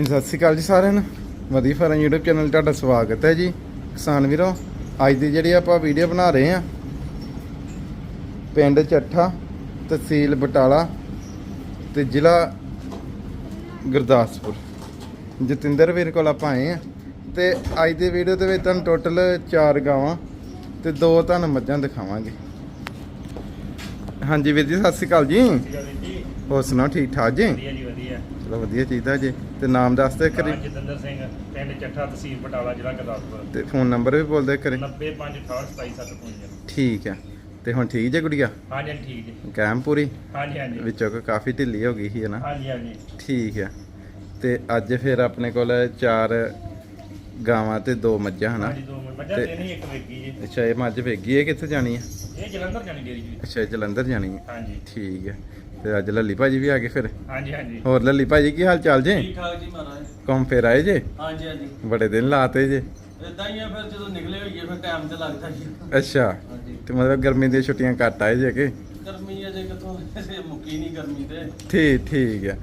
ਹਾਂਜੀ, ਸਤਿ ਸ਼੍ਰੀ ਅਕਾਲ ਜੀ ਸਾਰਿਆਂ ਨੂੰ। ਵਧੀਆ ਫਾਰਮ YouTube ਚੈਨਲ ਤੁਹਾਡਾ ਸਵਾਗਤ ਹੈ ਜੀ। ਕਿਸਾਨ ਵੀਰੋ ਅੱਜ ਦੀ ਜਿਹੜੀ ਆਪਾਂ ਵੀਡੀਓ ਬਣਾ ਰਹੇ ਆ ਪਿੰਡ ਚੱਠਾ ਤਹਿਸੀਲ ਬਟਾਲਾ ਤੇ ਜ਼ਿਲ੍ਹਾ ਗੁਰਦਾਸਪੁਰ। ਜਤਿੰਦਰ ਵੀਰ ਕੋਲ ਆਪਾਂ ਆਏ ਆ ਤੇ ਅੱਜ ਦੀ ਵੀਡੀਓ ਦੇ ਵਿੱਚ ਤੁਹਾਨੂੰ ਟੋਟਲ 4 ਗਾਵਾਂ ਤੇ ਦੋ ਤੁਹਾਨੂੰ ਮੱਝਾਂ ਦਿਖਾਵਾਂਗੇ। ਹਾਂਜੀ ਵੀਰ ਜੀ। ਸਤਿ ਸ਼੍ਰੀ ਅਕਾਲ ਜੀ। ਹੋਰ ਸੁਣਾਓ ਠੀਕ ਠਾਕ ਜੀ? ਵਧੀਆ ਜੀ ਵਧੀਆ। ਚਲੋ ਵਧੀਆ ਚਾਹੀਦਾ ਜੀ। ਤੇ ਨਾਮ ਦੱਸ ਦਿਓ ਕਰੀ ਜਤਿੰਦਰ ਸਿੰਘ ਪਿੰਡ ਚੱਠਾ ਤਹਿਸੀਲ ਬਟਾਲਾ ਜ਼ਿਲ੍ਹਾ ਗੁਰਦਾਸਪੁਰ। ਤੇ ਫੋਨ ਨੰਬਰ ਵੀ ਬੋਲ ਕਰੇ 9568277755 ਠੀਕ ਹੈ ਤੇ ਹੁਣ ਠੀਕ ਜੇ ਗੁੜੀਆ? ਹਾਂਜੀ ਠੀਕ ਜੀ। ਕੈਮ ਪੂਰੀ? ਹਾਂਜੀ ਹਾਂਜੀ। ਵਿੱਚੋਂ ਕਾਫੀ ਢਿੱਲੀ ਹੋ ਗਈ ਸੀ ਹੈ ਨਾ ਹਾਂਜੀ ਹਾਂਜੀ। ਠੀਕ ਹੈ ਤੇ ਅੱਜ ਫਿਰ ਆਪਣੇ ਕੋਲ ਚਾਰ ਗਾਵਾਂ ਤੇ ਦੋ ਮੱਝਾਂ ਹਨਾ? ਹਾਂਜੀ ਦੋ ਮਿੰਟ ਮੱਝਾਂ ਤੇ- ਤਿੰਨ ਹੀ ਇੱਕ ਵੇਗੀ ਜੀ। ਅੱਛਾ ਇਹ ਮੱਝ ਵੇਗੀ ਇਹ ਕਿੱਥੇ ਜਾਣੀ ਹੈ? ਇਹ ਜਲੰਧਰ ਜਾਣੀ ਡੇਰੀ ਜੀ। ਅੱਛਾ ਜਲੰਧਰ ਜਾਣੀ ਹੈ। ਹਾਂਜੀ। ਠੀਕ ਹੈ ਤੇ ਅੱਜ ਲੱਲੀ ਭਾਜੀ ਵੀ ਆ ਗਏ ਫਿਰ। ਹਾਂਜੀ ਹਾਂਜੀ। ਹੋਰ ਲੱਲੀ ਭਾਜੀ ਕੀ ਹਾਲ ਚਾਲ ਜੇ? ਠੀਕ ਠਾਕ ਜੀ ਮਹਾਰਾਜ। ਕੌਮ ਫੇਰ ਆਏ ਜੇ? ਹਾਂਜੀ ਹਾਂਜੀ। ਬੜੇ ਦਿਨ ਲਾਤੇ ਜੇ। ਇਦਾਂ ਹੀ ਆ ਫਿਰ ਜਦੋਂ ਨਿਕਲੇ ਹੋਈਏ ਫਿਰ ਟਾਈਮ ਤੇ ਲੱਗਦਾ ਜੀ ਅੱਛਾ ਹਾਂਜੀ। ਤੇ ਮਤਲਬ ਗਰਮੀ ਦੀਆਂ ਛੁੱਟੀਆਂ ਘੱਟ ਆਏ ਜੇ ਕਿ ਗਰਮੀ ਅਜੇ ਕਿਥੋਂ ਮੁੱਕੀ ਨਹੀਂ ਗਰਮੀ ਤੇ। ਠੀਕ ਠੀਕ ਹੈ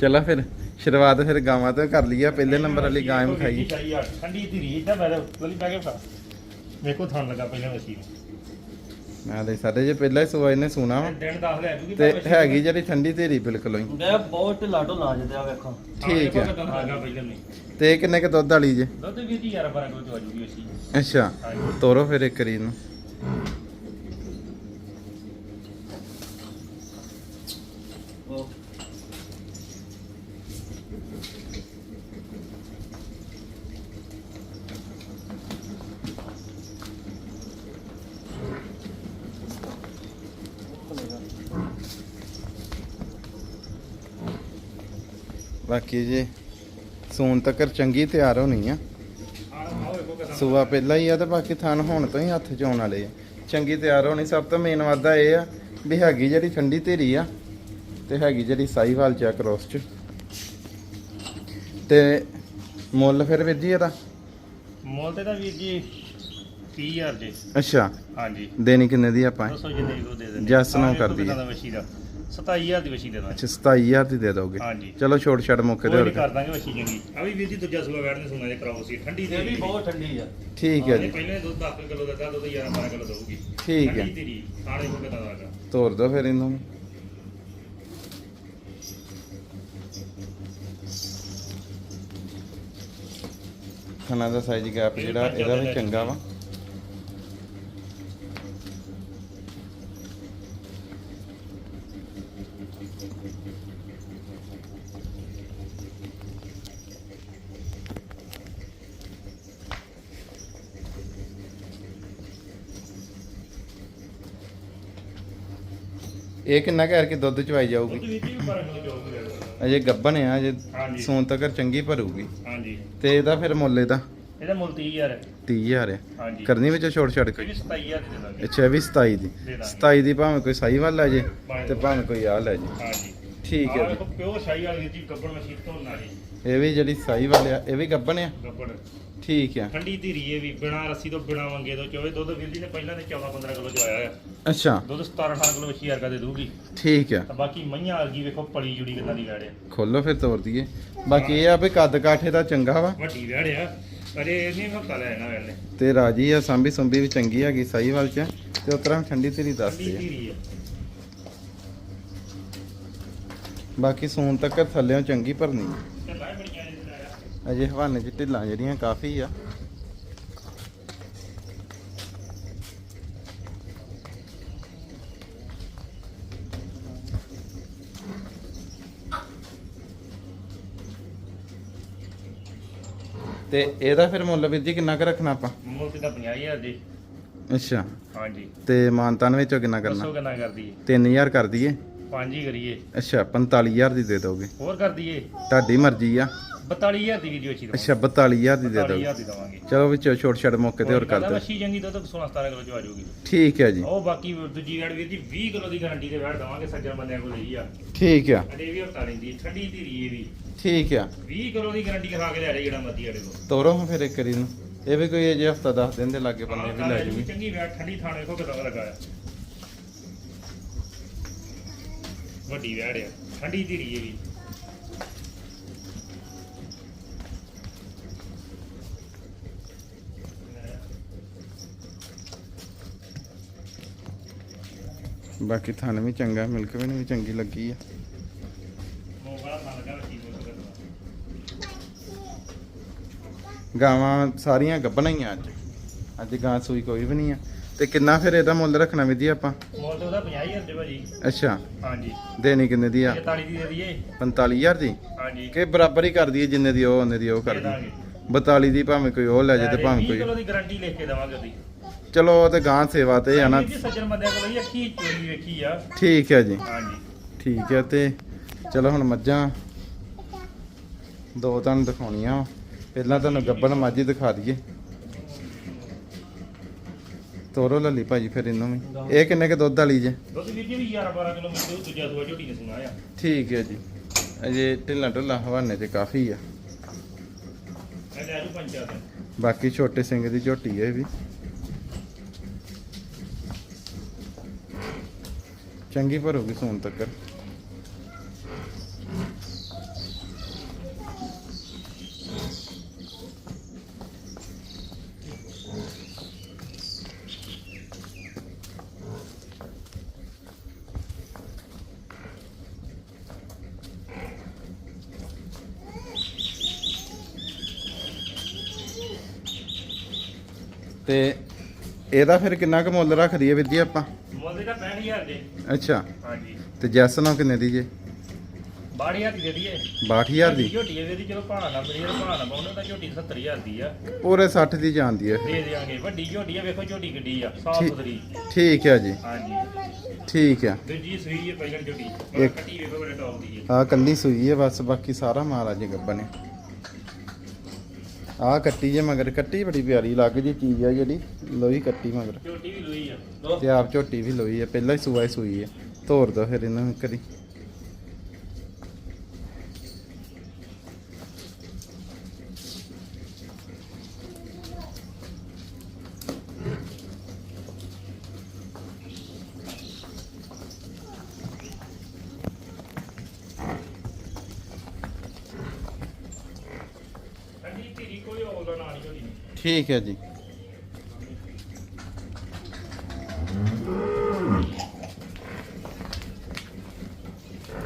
ਚਲੋ ਫਿਰ ਸ਼ੁਰੂਆਤ ਫਿਰ ਗਾਵਾਂ ਤੋਂ ਕਰ ਲਈਏ ਪਹਿਲੇ ਨੰਬਰ ਵਾਲੀ ਗਾਂ ਹੀ ਖਾਈ ਠੰਡੀ ਧੀਰੀ ਇਦਾਂ ਬੈਠ ਲੱਲੀ ਬੈ ਕੇ ਫਾ ਵੇਖੋ ਥਣ ਲੱਗਾ ਪਹਿਲਾਂ ਵਸੀ ਮੈਂ ਦੇ ਸਾਡੇ ਜੇ ਪਹਿਲਾਂ ਹੀ ਸਵਾਈ ਨੇ ਸੁਣਾ ਵਾ। ਦਿਨ ਦੱਸ ਲੈ ਜੂਗੀ ਤੇ ਹੈਗੀ ਜਿਹੜੀ ਠੰਡੀ ਧੀਰੀ ਬਿਲਕੁਲ ਹੀ। ਮੈਂ ਬਹੁਤ ਢਿੱਲਾ ਢੋਲਾ ਜਿਹਾ ਵੇਖੋ। ਠੀਕ ਹੈ ਤੇ ਕਿੰਨੇ ਕ ਦੁੱਧ ਵਾਲੀ ਜੇ? ਦੁੱਧ ਵੀ ਦੀ 11 12 ਕਿਲੋ ਚ ਆ ਜੂਗੀ ਵਸੀ ਅੱਛਾ। ਤੋਰੋ ਫਿਰ ਇੱਕ ਰੀ ਨੂੰ ਉਹ ਬਾਕੀ ਜੇ ਸੂਨ ਤੱਕ ਚੰਗੀ ਤਿਆਰ ਹੋਣੀ ਆ। ਸੂਆ ਪਹਿਲਾਂ ਹੀ ਆ ਤੇ ਬਾਕੀ ਥਣ ਹੁਣ ਤੋਂ ਹੀ ਹੱਥ ਚ ਆਉਣ ਵਾਲੇ ਆ। ਚੰਗੀ ਤਿਆਰ ਹੋਣੀ ਸਭ ਤੋਂ ਮੇਨ ਵਾਦਾ ਇਹ ਆ ਵੀ ਹੈਗੀ ਜਿਹੜੀ ਠੰਡੀ ਧੀਰੀ ਆ ਤੇ ਹੈਗੀ ਜਿਹੜੀ ਸਾਈਵਾਲ ਚ ਆ ਕ੍ਰੋਸ ਚ। ਤੇ ਮੁੱਲ ਫਿਰ ਵੀਰ ਜੀ ਇਹਦਾ? ਮੁੱਲ ਤੇ ਦਾ ਵੀਰ ਜੀ 30000 ਜੀ ਅੱਛਾ। ਹਾਂਜੀ। ਦੇਣੀ ਕਿੰਨੇ ਦੀ ਆਪਾਂ? 200 ਜਿੰਨੇ ਵੀ ਉਹ ਦੇ ਜੱਸ ਨੂੰ ਕਰਦੀ ਹੈ। ਦਾ ਵਸ਼ੀ ਦਾ 27000 ਦੀ ਵਸ਼ੀ ਦੇ ਦਾਂਗੇ। ਅੱਛਾ 27000 ਦੀ ਦੇ ਦੋਗੇ। ਹਾਂਜੀ। ਚਲੋ ਛੋਟ ਛੱਡ ਮੌਕੇ ਕੋਈ ਤੇ ਨਹੀਂ ਹੋਰ ਕਰ ਦਾਂਗੇ ਵਸ਼ੀ ਚੰਗੀ। ਆ ਵੀ ਵੀਰ ਜੀ ਦੂਜਾ ਸੂਆ ਵੈੜ ਨੇ ਸੁਣਾ ਦੇ ਕਰਾਓ ਸੀ ਠੰਡੀ ਇਹ ਵੀ ਬਹੁਤ ਠੰਡੀ ਆ। ਠੀਕ ਹੈ ਜੀ ਜੀ। ਪਹਿਲੇ ਦੁੱਧ 10 ਕਿਲੋ ਦਾ ਦੁੱਧ 11 12 ਕਿਲੋ ਦਊਗੀ। ਠੀਕ ਹੈ। ਠੰਡੀ ਤੇਰੀ ਖਾਣੇ ਕੋ ਕਿਦਾਂ ਦਾ ਹੈਗਾ? ਤੋਰ ਦੋ ਫਿਰ ਇਹਨੂੰ। ਖਾਣਾ ਦਾ ਸਾਈਜ਼ ਗੈਪ ਜਿਹੜਾ ਇਹਦਾ ਵੀ ਚੰਗਾ ਵਾ। ਇਹ ਕਿੰਨਾ ਕਹਿ ਕੇ ਦੁੱਧ ਚਵਾਈ ਜਾਊਗੀ? ਦੁੱਧ ਵੀਰ ਜੀ ਵੀ 12 ਕਿਲੋ ਜਾਊਗੀ ਵੈੜ ਦਾ। ਅਜੇ ਗੱਬਨ ਆ ਅਜੇ ਹਾਂਜੀ। ਸੂਨ ਤੱਕ ਚੰਗੀ ਭਰੂਗੀ। ਹਾਂਜੀ। ਤੇ ਇਹਦਾ ਫਿਰ ਮੁੱਲ ਇਹਦਾ? ਇਹਦਾ ਮੁੱਲ 30000 ਹੈ। 30000 ਹੈ। ਹਾਂਜੀ। ਕਰਨੀ ਵਿੱਚ ਛੋਟ ਇਹ ਕੇ ਵੀ 27000 ਦੀ ਦਾਂਗੇ ਅੱਛਾ ਇਹ ਵੀ 27 ਦੀ। ਦੇ ਦਾਂਗੇ। 27 ਦੀ ਭਾਵੇਂ ਕੋਈ ਸਾਈ ਵੱਲ ਲੈ ਜੇ ਤੇ ਭਾਵੇਂ ਕੋਈ ਆ ਲੈ ਜੇ। ਹਾਂਜੀ। ਠੀਕ ਹੈ ਆਹ ਵੇਖੋ ਪਿਓਰ ਸ਼ਾਹੀ ਵਾਲੀ ਜੀ ਗੱਬੜ ਮਸ਼ੀਨ ਤੋਂ ਨਾਲੀ ਜੀ। ਇਹ ਵੀ ਜਿਹੜੀ ਸਾਈ ਵੱਲ ਆ ਇਹ ਵੀ ਗੱਬਨ ਆ? ਗੱਬੜ ਠੀਕ ਆ। ਠੰਡੀ ਧੀਰੀ ਇਹ ਵੀ ਬਿਨਾ ਰੱਸੀ ਤੋਂ ਬਿਨਾ ਮੰਗੇ ਤੋਂ ਚੋਵੇ। ਦੁੱਧ ਵੀਰ ਜੀ ਨੇ ਪਹਿਲਾਂ ਤੇ 14 15 ਕਿਲੋ ਚਵਾਇਆ ਆ ਅੱਛਾ। ਦੁੱਧ 17 18 ਕਿਲੋ ਵਸ਼ੀ ਹਰਕਾ ਦੇ ਦੂਗੀ ਠੀਕ ਆ। ਤਾਂ ਬਾਕੀ ਮਈਆਂ ਆ ਗਈ ਵੇਖੋ ਪਲੀ ਜੁੜੀ ਕਿੰਨਾ ਦੀ ਵੈੜ ਆ। ਖੋਲੋ ਫਿਰ ਤੋਰ ਦਈਏ। ਬਾਕੀ ਇਹ ਆ ਵੀ ਕੱਦ ਕਾਠੇ ਦਾ ਚੰਗਾ ਵਾ। ਵੱਡੀ ਵੈੜ ਆ। ਅਰੇ ਇਹ ਨਹੀਂ ਹਫਤਾ ਤੇ ਰਾਜੀ ਆ ਸਾਂਭੀ ਸੁੰਭੀ ਵੀ ਚੰਗੀ ਹੈਗੀ ਸਾਈ ਵੱਲ ਚ। ਤੇ ਉਤਰਾ ਠੰਡੀ ਤੇਰੀ ਦੱਸਦੀ ਆ। ਧੀਰੀ ਆ। ਬਾਕੀ ਸੂਨ ਤੱਕ ਥੱਲਿਓਂ ਚੰਗੀ ਭਰਨੀ ਆ। ਤੇ ਲੈ ਬੜੀਆਂ ਨੇ ਲਾਇਆ। ਅਜੇ ਹਵਾਨੇ ਚ ਢਿੱਲਾਂ ਜਿਹੜੀਆਂ ਕਾਫੀ ਆ। ਤੇ ਇਹਦਾ ਫਿਰ ਮੁੱਲ ਵੀਰ ਜੀ ਕਿੰਨਾ ਕੁ ਰੱਖਣਾ ਆਪਾਂ? ਮੁੱਲ ਤੇ ਤਾਂ 50000 ਦੀ। ਅੱਛਾ। ਹਾਂਜੀ। ਤੇ ਮਾਨਤਾਨ ਵਿੱਚੋਂ ਕਿੰਨਾ ਦੱਸੋ ਕਰਨਾ ਕਿੰਨਾ ਕਰਦੀ 3000 ਕਰ ਦਈਏ। ਪੰਜ ਹੀ ਕਰੀਏ। ਅੱਛਾ 45000 ਦੀ ਦੇ ਦੋਗੇ। ਹੋਰ ਕਰ ਦਈਏ। ਤੁਹਾਡੀ ਮਰਜ਼ੀ ਆ। 42000 ਦੀ ਵੀਡੀਓ ਚੀ ਅੱਛਾ 42000 ਦੀ ਦੇ ਦੋਗੇ। 42000 ਦੀ ਦਵਾਂਗੇ। ਚਲੋ ਵਿੱਚੋਂ ਛੋਟ ਛੜ ਮੌਕੇ ਤੇ ਹੋਰ ਕਰ ਦਿਓ। ਮੱਛੀ ਚੰਗੀ ਦੁੱਧ 16 17 ਕਿਲੋ ਚ ਆ ਜਾਊਗੀ। ਠੀਕ ਹੈ ਜੀ। ਉਹ ਬਾਕੀ ਦੂਜੀ ਵੈੜ ਵੀਰ ਜੀ 20 ਕਿਲੋ ਦੀ ਗਾਰੰਟੀ ਤੇ ਵੈੜ ਦਵਾਂਗੇ ਸੱਜਣ ਬੰਦਿਆਂ ਕੋਲ ਲਈ ਆ। ਠੀਕ ਆ। ਅਜੇ ਵੀ ਹਫਤਾ ਲੈਂਦੀ ਠੰਡੀ ਧੀਰੀ ਇਹ ਵੀ। ਠੀਕ ਆ। 20 ਕਿਲੋ ਦੀ ਗਾਰੰਟੀ ਖਾ ਕੇ ਲੈ ਲੈ ਜਿਹੜਾ ਮਰਦੀ ਆੜੇ ਕੋਲ। ਤੋਰੋ ਹਾਂ ਫਿਰ ਇੱਕ ਵਾਰੀ ਨੂੰ। ਇਹ ਵੀ ਕੋਈ ਅਜੇ ਹਫਤਾ 10 ਦਿਨ ਦੇ ਲਾਗੇ ਬੰਨੇ ਵੀ ਲੈ ਜੂਗੀ। ਚੰਗੀ ਵੈਟ ਠੰਡੀ ਥਾਣੇ ਕੋ ਕਿਦਾਂ ਲਗਾਇਆ ਵੱਡੀ ਵੈੜ ਆ। ਠੰਡੀ ਧੀਰੀ ਇਹ ਵੀ। ਬਾਕੀ ਥਣ ਵੀ ਚੰਗਾ ਮਿਲਕ ਵੀ ਨਹੀਂ ਚੰਗੀ ਲੱਗੀ ਆ। ਗਾਵਾਂ ਸਾਰੀਆਂ ਗੱਭਣਾਂ ਹੀ ਆ ਅੱਜ। ਅੱਜ ਗਾਂ ਸੂਈ ਕੋਈ ਵੀ ਨਹੀਂ ਆ। ਤੇ ਕਿੰਨਾ ਫਿਰ ਇਹਦਾ ਮੁੱਲ ਰੱਖਣਾ ਵੀ ਜੀ ਆਪਾਂ? ਮੋਲ ਤੇ ਉਹਦਾ 50000 ਦੇ ਭਾਜੀ ਅੱਛਾ। ਹਾਂਜੀ। ਦੇਣੀ ਕਿੰਨੇ ਦੀ ਆ? 43 ਦੀ ਦੇ ਦਈਏ। 45000 ਦੀ? ਹਾਂਜੀ। ਕਿ ਬਰਾਬਰ ਹੀ ਕਰ ਦਈਏ ਜਿੰਨੇ ਦੀ ਉਹ ਉਹਨੇ ਦੀ ਉਹ ਕਰ ਦੇ ਦੀ ਦਾਂਗੇ 42 ਦੀ ਭਾਵੇਂ ਕੋਈ ਉਹ ਲੈ ਜੇ ਤੇ ਭਾਵੇਂ 20 ਕੋਈ ਕਿਲੋ ਦੀ ਗਾਰੰਟੀ ਲਿਖ ਕੇ ਦੇਵਾਂਗੇ ਉਹਦੀ। ਚਲੋ ਤੇ ਗਾਂ ਸੇਵਾ ਤੇ ਆ ਨਾ। ਜੀ ਸੱਜਣ ਬੰਦਿਆਂ ਕੋਲ ਹੀ ਅੱਖੀ ਚੋਰੀ ਵੇਖੀ ਆ। ਠੀਕ ਹੈ ਜੀ। ਹਾਂਜੀ। ਠੀਕ ਹੈ ਤੇ ਚਲੋ ਹੁਣ ਮੱਝਾਂ ਦੋ ਤੁਹਾਨੂੰ ਦਿਖਾਉਣੀਆਂ। ਪਹਿਲਾਂ ਤੁਹਾਨੂੰ ਗੱਬਣ ਮਾਝੀ ਦਿਖਾ ਦਈਏ। ਤੋਰੋ ਲੱਲੀ ਭਾਜੀ ਫਿਰ ਇਹਨੂੰ ਵੀ। ਇਹ ਕਿੰਨੇ ਕੇ ਦੁੱਧ ਵਾਲੀ ਜੇ? ਦੁੱਧ ਵੀਰ ਜੀ ਵੀ 11 12 ਕਿਲੋ ਮਿਲਦੇ ਉਹ ਦੂਜਾ ਸੂਆ ਝੋਟੀ ਨੇ ਸੁਣਾ ਆ। ਠੀਕ ਹੈ ਜੀ। ਅਜੇ ਢਿੱਲਾ ਢੁੱਲਾ ਹਵਾਨੇ ਤੇ ਕਾਫੀ ਆ। ਮੈਂ ਲੈ ਜੂ ਪੰਚਾਇਤ ਬਾਕੀ ਛੋਟੇ ਸਿੰਘ ਦੀ ਝੋਟੀ ਹੈ ਇਹ ਵੀ। ਚੰਗੀ ਭਰੂਗੀ ਸੋਨ ਤੱਕ। ਤੇ ਇਹਦਾ ਫਿਰ ਕਿੰਨਾ ਕੁ ਮੁੱਲ ਰੱਖ ਦਈਏ ਵੀਰ ਜੀ ਆਪਾਂ? ਮੁੱਲ ਦੇ ਤਾਂ 65000 ਦੇ। ਅੱਛਾ। ਹਾਂਜੀ। ਤੇ ਜੈਸ ਨਾਲ ਕਿੰਨੇ ਦੀ ਜੇ? 62000 ਦੀ ਦੇ ਦਈਏ। 62000 ਦੀ? ਝੋਟੀ ਹੈ ਵੀਰ ਜੀ ਚਲੋ ਭਾਣਾ ਨਾ ਮੇਰੇ ਭਾਣਾ ਪਾਉਣਾ ਤਾਂ ਝੋਟੀ 70000 ਦੀ ਆ। ਪੂਰੇ 60 ਦੀ ਜਾਂਦੀ ਹੈ ਦੇ ਦੇਾਂਗੇ ਵੱਡੀ ਝੋਟੀ ਆ ਵੇਖੋ ਝੋਟੀ ਕਿੱਡੀ ਆ ਸਾਫ਼ ਠੀਕ- ਸੁਥਰੀ। ਠੀਕ ਹੈ ਜੀ। ਹਾਂਜੀ। ਠੀਕ ਹੈ ਦੂਜੀ ਸੂਈ ਹੈ ਪਹਿਲਾਂ ਝੋਟੀ। ਕੱਟੀ ਵੇਖੋ ਬੜੇ ਟੌਪ ਦੀ ਹੈ ਆ ਕੱਲੀ ਸੂਈ ਹੈ ਬਸ ਬਾਕੀ ਸਾਰਾ ਮਾਲ ਅੱਜ ਗੱਬਾ ਨੇ ਆ ਕੱਟੀ ਜੇ ਮਗਰ ਕੱਟੀ ਬੜੀ ਪਿਆਰੀ ਲੱਗ ਜੀ ਚੀਜ਼ ਆ ਜਿਹੜੀ ਲੋਈ ਕੱਟੀ ਮਗਰ। ਝੋਟੀ ਵੀ ਲੋਈ ਆ ਤੇ ਆਪ ਝੋਟੀ ਵੀ ਲੋਈ ਹੈ ਪਹਿਲਾਂ ਹੀ ਸੂਆ ਹੀ ਸੂਈ ਹੈ ਤੋਰ ਦੋ ਫਿਰ ਇਹਨਾਂ ਨੂੰ ਕਰੀ ਕੱਟੀ ਧੀਰੀ ਕੋਈ ਔਲਾ ਨਾ ਨਹੀਂ ਝੋਟੀ ਨੇ ਠੀਕ ਹੈ ਜੀ।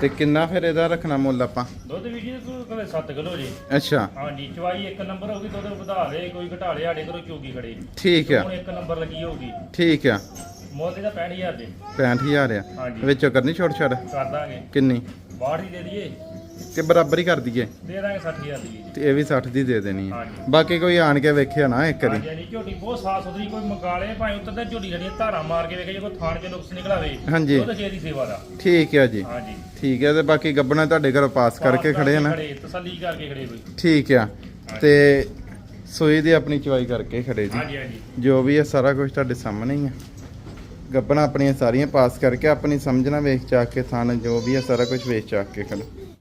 ਤੇ ਕਿੰਨਾ ਫਿਰ ਇਹਦਾ ਰੱਖਣਾ ਮੁੱਲ ਆਪਾਂ? ਦੁੱਧ ਵੀ ਜੀ ਕੋਈ ਕਦੇ 7 ਕਿਲੋ ਜੀ। ਅੱਛਾ। ਹਾਂਜੀ ਚਵਾਈ ਇੱਕ ਨੰਬਰ ਹੋਊਗੀ ਦੁੱਧ ਵਧਾ ਦੇ ਕੋਈ ਘਟਾ ਲੈ ਸਾਡੇ ਘਰੋਂ ਚੋਗੀ ਖੜੇ। ਠੀਕ ਆ। ਹੁਣ ਇੱਕ ਨੰਬਰ ਲੱਗੀ ਹੋਊਗੀ। ਠੀਕ ਆ। ਮੁੱਲ ਦਾ 65000 ਦੇ। 65000 ਆ। ਵਿੱਚੋਂ ਕਰਨੀ ਛੋਟ ਛੜ ਕਰ ਦਾਂਗੇ। ਕਿੰਨੀ? 62 ਦੀ ਦੇ ਦਈਏ। ਕਿ ਬਰਾਬਰ ਹੀ ਕਰ ਦਈਏ ਦੇ ਦਾਂਗੇ 60000 ਦੀ। ਜੀ ਤੇ ਇਹ ਵੀ 60 ਦੀ ਦੇ ਦੇਣੀ ਹੈ ਹਾਂਜੀ। ਬਾਕੀ ਕੋਈ ਆਣ ਕੇ ਵੇਖਿਆ ਨਾ ਇੱਕ ਵਾਰੀ। ਹਾਂਜੀ ਝੋਟੀ ਬਹੁਤ ਸਾਫ਼ ਸੁਥਰੀ ਕੋਈ ਮੰਗਾ ਲੇ ਭਾਵੇਂ ਉੱਤਰ ਤੇ ਝੋਟੀ ਜਿਹੜੀਆਂ ਧਾਰਾਂ ਮਾਰ ਕੇ ਵੇਖੇ ਜੇ ਕੋਈ ਥਾਣ ਕੇ ਨੁਕਸ ਨਿਕਲਾਵੇ ਹਾਂਜੀ। ਉਹ ਤਾਂ ਛੇ ਦੀ ਸੇਵਾ ਦਾ। ਠੀਕ ਹੈ ਜੀ। ਹਾਂਜੀ। ਠੀਕ ਹੈ ਤੇ ਬਾਕੀ ਗੱਬਣਾ ਤੁਹਾਡੇ ਘਰੋਂ ਪਾਸ ਕਰਕੇ ਖੜੇ ਆ ਨਾ? ਖੜੇ, ਤਸੱਲੀ ਕਰਕੇ ਖੜੇ ਕੋਈ ਠੀਕ ਆ। ਤੇ ਸੋਈ ਦੀ ਆਪਣੀ ਚਵਾਈ ਕਰਕੇ ਖੜੇ ਜੀ। ਹਾਂਜੀ ਹਾਂਜੀ। ਜੋ ਵੀ ਹੈ ਸਾਰਾ ਕੁਝ ਤੁਹਾਡੇ ਸਾਹਮਣੇ ਹੀ ਆ। ਗੱਬਣਾ ਆਪਣੀਆਂ ਸਾਰੀਆਂ ਪਾਸ ਕਰਕੇ ਆਪਣੀ ਸਮਝਣਾ ਵੇਖ ਚਾਕ ਕੇ ਥਾਨ ਜੋ ਵੀ ਹੈ ਸਾਰਾ ਕੁਝ ਵੇਚ ਚਾਕ ਕੇ ਖੜੇ